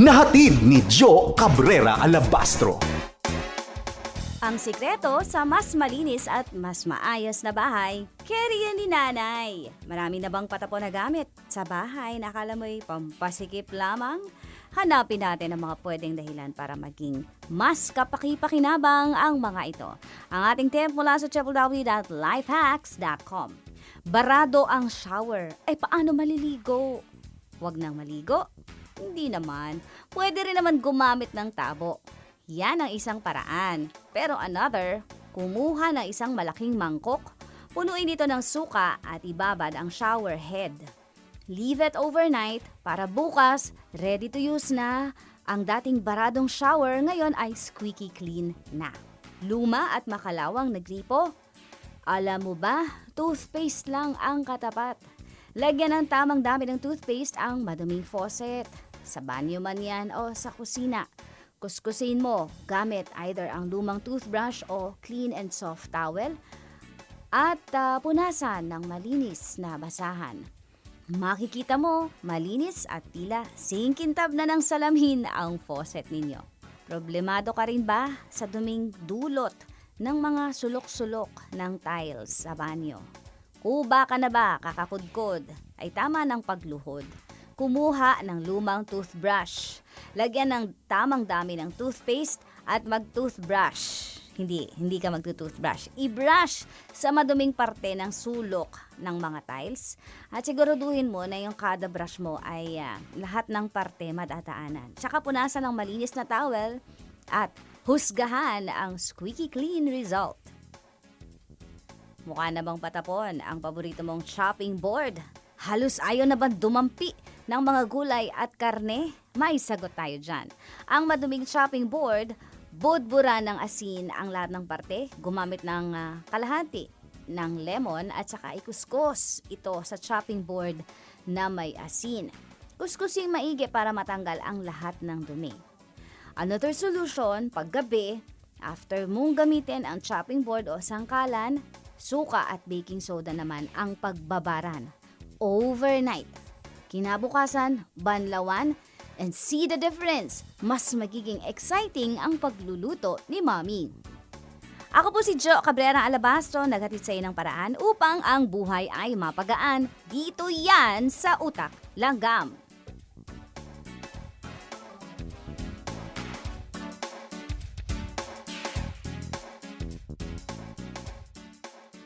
na hatid ni Joe Cabrera Alabastro. Ang sikreto sa mas malinis at mas maayos na bahay, yan ni nanay. Marami na bang patapon na gamit sa bahay na akala mo'y pampasikip lamang? Hanapin natin ang mga pwedeng dahilan para maging mas kapaki-pakinabang ang mga ito. Ang ating tip mula sa www.lifehacks.com. Barado ang shower. Ay paano maliligo? Huwag nang maligo? Hindi naman. Pwede rin naman gumamit ng tabo. Yan ang isang paraan. Pero another, kumuha ng isang malaking mangkok, punuin ito ng suka at ibabad ang shower head. Leave it overnight para bukas, ready to use na. Ang dating baradong shower ngayon ay squeaky clean na. Luma at makalawang na gripo. Alam mo ba, toothpaste lang ang katapat. Lagyan ng tamang dami ng toothpaste ang maduming faucet. Sa banyo man yan o sa kusina. Kuskusin mo gamit either ang lumang toothbrush o clean and soft towel at ah, punasan ng malinis na basahan. Makikita mo, malinis at tila singkintab na ng salamin ang faucet ninyo. Problemado ka rin ba sa duming dulot ng mga sulok-sulok ng tiles sa banyo? Kuba ka na ba kakakudkod? Ay tama ng pagluhod. Kumuha ng lumang toothbrush. Lagyan ng tamang dami ng toothpaste at mag-toothbrush. Hindi, hindi ka magto-toothbrush. I-brush sa maduming parte ng sulok ng mga tiles. At siguraduhin mo na yung kada brush mo ay ah, lahat ng parte madadaanan. Tsaka punasan ng malinis na towel at husgahan ang squeaky clean result. Mukha na bang patapon ang paborito mong chopping board? Halos ayaw na ba dumampi ng mga gulay at karne? May sagot tayo dyan. Ang maduming chopping board, budbura ng asin ang lahat ng parte, gumamit ng ah, kalahati ng lemon at saka ikuskus ito sa chopping board na may asin. Kuskusing maigi para matanggal ang lahat ng dumi. Another solution, paggabi, after mong gamitin ang chopping board o sangkalan, suka at baking soda naman ang pagbabaran. Overnight. Kinabukasan, banlawan, and see the difference. Mas magiging exciting ang pagluluto ni Mommy. Ako po si Jo Cabrera Alabastro, naghatid sa ng paraan upang ang buhay ay mapagaan. Dito yan sa Utak Langgam.